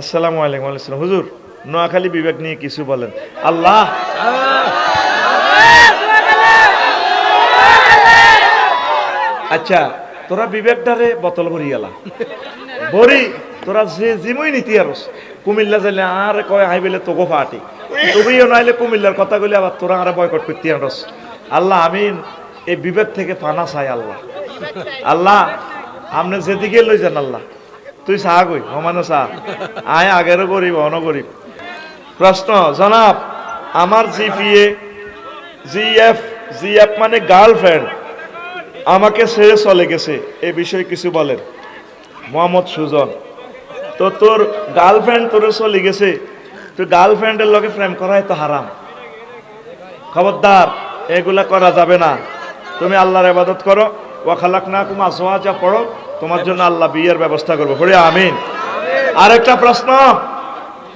আসসালামু আলাইকুম আলাইকুম হুজুর, নোয়াখালী বিবেক নিয়ে কিছু বলেন। আল্লাহ! আচ্ছা তোরা বিবেকটারে বোতল ভরি গেলা ভরি, তোরা যে জিমই নীতি আর কুমিল্লা যাইলে আর কয় আই বেলে তোগো ফাটি। তুমিও নাইলে কুমিল্লার কথা কইলে আবার তোরা আর বয়কট করতে আরস আল্লাহ আমি এই বিবেক থেকে পানা চাই আল্লাহ। আল্লাহ আপনি যেদিকে লই যান আল্লাহ। তুই চাহ কই? সমানো চাহ। আয় আগেরও গরিব অন গরিব প্রশ্ন জনাব আমার জিপিএ জিএফ জিএফ মানে গার্লফ্রেন্ড আমাকে ছেড়ে চলে গেছে এ বিষয়ে কিছু বলেন মোহাম্মদ সুজন, তো তোর গার্লফ্রেন্ড তোরে চলে গেছে তুই গার্লফ্রেন্ডের লগে প্রেম করাই তো হারাম খবরদার এগুলা করা যাবে না। তুমি আল্লাহর ইবাদত করো ওয়াখালাক না কুমা সোয়াজা পড়ো তোমার জন্য আল্লাহ বিয়ের ব্যবস্থা করব। পড়ে আমিন। আরেকটা প্রশ্ন।